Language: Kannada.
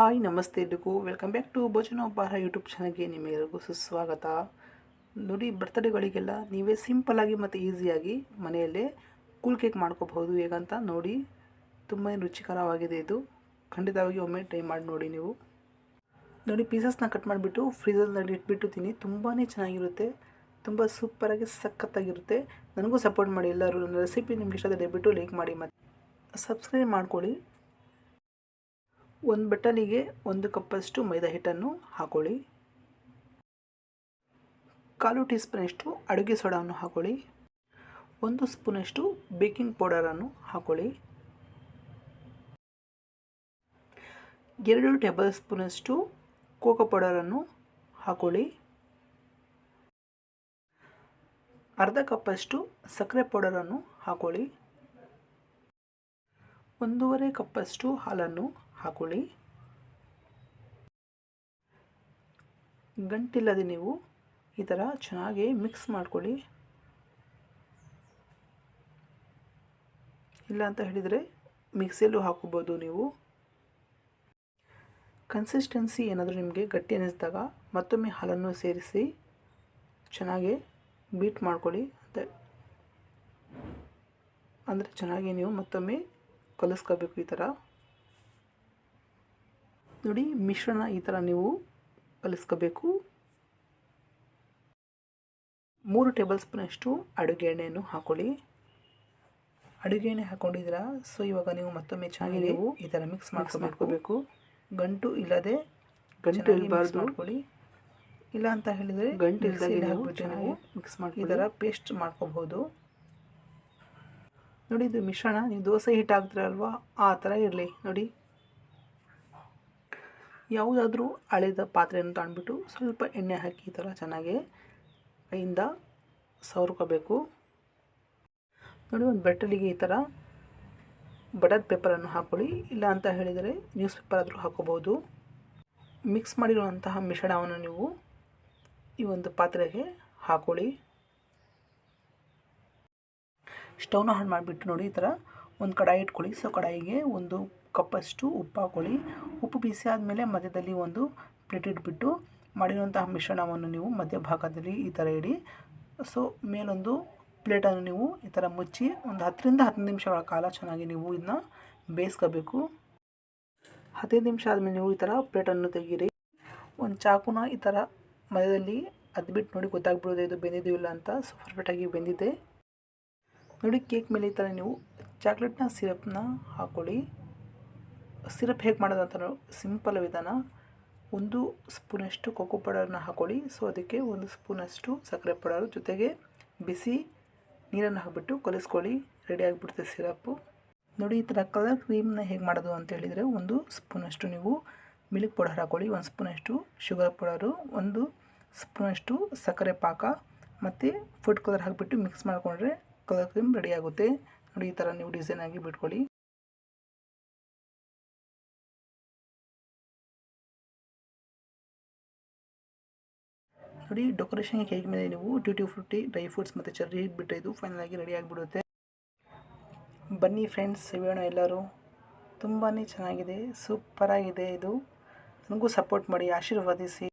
ಹಾಯ್, ನಮಸ್ತೆ ಎಲ್ರಿಗೂ. ವೆಲ್ಕಮ್ ಬ್ಯಾಕ್ ಟು ಭೋಜನ ಉಪಹಾರ ಯೂಟ್ಯೂಬ್ ಚಾನಲ್ಗೆ ನಿಮಗೆಲ್ಲರಿಗೂ ಸುಸ್ವಾಗತ. ನೋಡಿ, ಬರ್ತಡೇಗಳಿಗೆಲ್ಲ ನೀವೇ ಸಿಂಪಲ್ಲಾಗಿ ಮತ್ತು ಈಸಿಯಾಗಿ ಮನೆಯಲ್ಲೇ ಕೂಲ್ ಕೇಕ್ ಮಾಡ್ಕೋಬಹುದು ಹೇಗಂತ ನೋಡಿ. ತುಂಬ ರುಚಿಕರವಾಗಿದೆ ಇದು. ಖಂಡಿತವಾಗಿ ಒಮ್ಮೆ ಟ್ರೈ ಮಾಡಿ ನೋಡಿ ನೀವು. ನೋಡಿ ಪೀಸಸ್ನ ಕಟ್ ಮಾಡಿಬಿಟ್ಟು ಫ್ರೀಜರ್ನಲ್ಲಿ ಇಟ್ಬಿಟ್ಟು ತಿನ್ನಿ. ತುಂಬಾ ಚೆನ್ನಾಗಿರುತ್ತೆ. ತುಂಬ ಸೂಪರಾಗಿ ಸಖತ್ತಾಗಿರುತ್ತೆ. ನನಗೂ ಸಪೋರ್ಟ್ ಮಾಡಿ ಎಲ್ಲರೂ. ನನ್ನ ರೆಸಿಪಿ ನಿಮ್ಗೆ ಇಷ್ಟ ದಯವಿಟ್ಟು ಲೈಕ್ ಮಾಡಿ ಮತ್ತು ಸಬ್ಸ್ಕ್ರೈಬ್ ಮಾಡ್ಕೊಳ್ಳಿ. ಒಂದು ಬಟನಿಗೆ ಒಂದು ಕಪ್ಪಷ್ಟು ಮೈದಾ ಹಿಟ್ಟನ್ನು ಹಾಕೊಳ್ಳಿ. ಕಾಲು ಟೀ ಸ್ಪೂನಷ್ಟು ಅಡುಗೆ ಸೋಡಾವನ್ನು ಹಾಕೊಳ್ಳಿ. ಒಂದು ಸ್ಪೂನಷ್ಟು ಬೇಕಿಂಗ್ ಪೌಡರನ್ನು ಹಾಕೊಳ್ಳಿ. ಎರಡು ಟೇಬಲ್ ಸ್ಪೂನಷ್ಟು ಕೋಕೋ ಪೌಡರನ್ನು ಹಾಕೊಳ್ಳಿ. ಅರ್ಧ ಕಪ್ಪಷ್ಟು ಸಕ್ಕರೆ ಪೌಡರನ್ನು ಹಾಕೊಳ್ಳಿ. ಒಂದೂವರೆ ಕಪ್ಪಷ್ಟು ಹಾಲನ್ನು ಹಾಕೊಳ್ಳಿ. ಗಂಟಿಲ್ಲದೆ ನೀವು ಈ ಥರ ಚೆನ್ನಾಗಿ ಮಿಕ್ಸ್ ಮಾಡ್ಕೊಳ್ಳಿ. ಇಲ್ಲ ಅಂತ ಹೇಳಿದರೆ ಮಿಕ್ಸಿಯಲ್ಲೂ ಹಾಕೋಬೋದು ನೀವು. ಕನ್ಸಿಸ್ಟೆನ್ಸಿ ಏನಾದರೂ ನಿಮಗೆ ಗಟ್ಟಿ ಅನ್ನಿಸಿದಾಗ ಮತ್ತೊಮ್ಮೆ ಹಾಲನ್ನು ಸೇರಿಸಿ ಚೆನ್ನಾಗಿ ಬೀಟ್ ಮಾಡ್ಕೊಳ್ಳಿ ಅಂತ. ಅಂದರೆ ಚೆನ್ನಾಗಿ ನೀವು ಮತ್ತೊಮ್ಮೆ ಕಲಿಸ್ಕೋಬೇಕು ಈ ಥರ. ನೋಡಿ ಮಿಶ್ರಣ ಈ ಥರ ನೀವು ಕಲಿಸ್ಕೋಬೇಕು. ಮೂರು ಟೇಬಲ್ ಸ್ಪೂನಷ್ಟು ಅಡುಗೆ ಎಣ್ಣೆಯನ್ನು ಹಾಕೊಳ್ಳಿ. ಅಡುಗೆ ಎಣ್ಣೆ ಹಾಕೊಂಡಿದ್ದೀರಾ? ಸೊ ಇವಾಗ ನೀವು ಮತ್ತೊಮ್ಮೆ ಚೆನ್ನಾಗಿ ನೀವು ಈ ಥರ ಮಿಕ್ಸ್ ಮಾಡ್ಕೊ ಮಾಡ್ಕೋಬೇಕು. ಗಂಟು ಇಲ್ಲದೆ ಗಂಟು ಇರಬಾರ್ದು ಮಾಡ್ಕೊಳ್ಳಿ. ಇಲ್ಲ ಅಂತ ಹೇಳಿದರೆ ಗಂಟು ಇಲ್ಲದೆ ಹಾಕ್ಬಿಟ್ಟು ಚೆನ್ನಾಗಿ ಮಿಕ್ಸ್ ಮಾಡಿ ಈ ಥರ ಪೇಸ್ಟ್ ಮಾಡ್ಕೋಬಹುದು. ನೋಡಿ ಇದು ಮಿಶ್ರಣ. ನೀವು ದೋಸೆ ಹಿಟ್ಟು ಹಾಕ್ತೀರಲ್ವ ಆ ಥರ ಇರಲಿ. ನೋಡಿ ಯಾವುದಾದ್ರೂ ಹಳೆದ ಪಾತ್ರೆಯನ್ನು ತಗೊಂಡ್ಬಿಟ್ಟು ಸ್ವಲ್ಪ ಎಣ್ಣೆ ಹಾಕಿ ಈ ಥರ ಚೆನ್ನಾಗಿ ಕೈಯಿಂದ ಸವರ್ಕೋಬೇಕು. ನೋಡಿ, ಒಂದು ಬೆಟ್ಟಲಿಗೆ ಈ ಥರ ಬಟರ್ ಪೇಪರನ್ನು ಹಾಕ್ಕೊಳ್ಳಿ ಇಲ್ಲ ಅಂತ ಹೇಳಿದರೆ ನ್ಯೂಸ್ ಪೇಪರ್ ಆದರೂ ಹಾಕೋಬೋದು. ಮಿಕ್ಸ್ ಮಾಡಿರುವಂತಹ ಮಿಶ್ರಣವನ್ನು ನೀವು ಈ ಒಂದು ಪಾತ್ರೆಗೆ ಹಾಕೊಳ್ಳಿ. ಸ್ಟವ್ನ ಆನ್ ಮಾಡಿಬಿಟ್ಟು ನೋಡಿ, ಈ ಥರ ಒಂದು ಕಡಾಯಿ ಇಟ್ಕೊಳ್ಳಿ. ಸೊ, ಕಡಾಯಿಗೆ ಒಂದು ಕಪ್ಪಷ್ಟು ಉಪ್ಪು ಹಾಕೊಳ್ಳಿ ಉಪ್ಪು ಬಿಸಿ ಆದಮೇಲೆ ಮಧ್ಯದಲ್ಲಿ ಒಂದು ಪ್ಲೇಟ್ ಇಟ್ಬಿಟ್ಟು ಮಾಡಿರುವಂತಹ ಮಿಶ್ರಣವನ್ನು ನೀವು ಮಧ್ಯಭಾಗದಲ್ಲಿ ಈ ಥರ ಇಡಿ. ಸೊ, ಮೇಲೊಂದು ಪ್ಲೇಟನ್ನು ನೀವು ಈ ಥರ ಮುಚ್ಚಿ ಒಂದು ಹತ್ತರಿಂದ ಹತ್ತು ನಿಮಿಷಗಳ ಕಾಲ ಚೆನ್ನಾಗಿ ನೀವು ಇದನ್ನ ಬೇಯಿಸ್ಕೋಬೇಕು. ಹದಿನೈದು ನಿಮಿಷ ಆದಮೇಲೆ ನೀವು ಈ ಥರ ಪ್ಲೇಟನ್ನು ತೆಗೀರಿ. ಒಂದು ಚಾಕುನ ಈ ಥರ ಮಧ್ಯದಲ್ಲಿ ಅದ್ಬಿಟ್ಟು ನೋಡಿ ಗೊತ್ತಾಗ್ಬಿಡೋದು ಇದು ಬೆಂದಿದೆಯೋ ಇಲ್ಲ ಅಂತ. ಸೊ ಪರ್ಫೆಕ್ಟಾಗಿ ಬೆಂದಿದೆ. ನೋಡಿ, ಕೇಕ್ ಮೇಲೆ ಈ ಥರ ನೀವು ಚಾಕ್ಲೇಟ್ನ ಸಿರಪ್ನ ಹಾಕ್ಕೊಳ್ಳಿ ಸಿರಪ್ ಹೇಗೆ ಮಾಡೋದು ಅಂತ ಸಿಂಪಲ್ ವಿಧಾನ. ಒಂದು ಸ್ಪೂನಷ್ಟು ಕೋಕೋ ಪೌಡರ್ನ ಹಾಕ್ಕೊಳ್ಳಿ ಸೊ, ಅದಕ್ಕೆ ಒಂದು ಸ್ಪೂನಷ್ಟು ಸಕ್ಕರೆ ಪೌಡರ್. ಜೊತೆಗೆ ಬಿಸಿ ನೀರನ್ನು ಹಾಕಿಬಿಟ್ಟು ಕಲಿಸ್ಕೊಳ್ಳಿ. ರೆಡಿ ಆಗಿಬಿಡುತ್ತೆ ಸಿರಪ್ಪು ನೋಡಿ, ಈ ಥರ ಕಲರ್ ಕ್ರೀಮ್ನ ಹೇಗೆ ಮಾಡೋದು ಅಂತ ಹೇಳಿದರೆ, ಒಂದು ಸ್ಪೂನಷ್ಟು ನೀವು ಮಿಲ್ಕ್ ಪೌಡರ್ ಹಾಕ್ಕೊಳ್ಳಿ ಒಂದು ಸ್ಪೂನಷ್ಟು ಶುಗರ್ ಪೌಡರು. ಒಂದು ಸ್ಪೂನಷ್ಟು ಸಕ್ಕರೆ ಪಾಕ. ಮತ್ತು ಫುಡ್ ಕಲರ್ ಹಾಕಿಬಿಟ್ಟು ಮಿಕ್ಸ್ ಮಾಡಿಕೊಂಡ್ರೆ ಕಲರ್ ಕ್ರೀಮ್ ರೆಡಿ ಆಗುತ್ತೆ. ನೋಡಿ, ಈ ಥರ ನೀವು ಡಿಸೈನ್ ಆಗಿ ಬಿಟ್ಕೊಳ್ಳಿ. ನೋಡಿ ಡೆಕೋರೇಷನ್ಗೆ ಕೇಕ್ ಮೇಲೆ ನೀವು ಟ್ಯೂಟಿ ಫ್ರೂಟಿ, ಡ್ರೈ ಫ್ರೂಟ್ಸ್ ಮತ್ತು ಚೆರ್ರಿ ಇಟ್ಬಿಟ್ಟು ಇದು ಫೈನಲ್ ಆಗಿ ರೆಡಿ ಆಗಿಬಿಡುತ್ತೆ. ಬನ್ನಿ ಫ್ರೆಂಡ್ಸ್ ಸಿಗೋಣ ಎಲ್ಲರೂ. ತುಂಬಾ ಚೆನ್ನಾಗಿದೆ. ಸೂಪರಾಗಿದೆ ಇದು. ನನಗೂ ಸಪೋರ್ಟ್ ಮಾಡಿ, ಆಶೀರ್ವಾದಿಸಿ.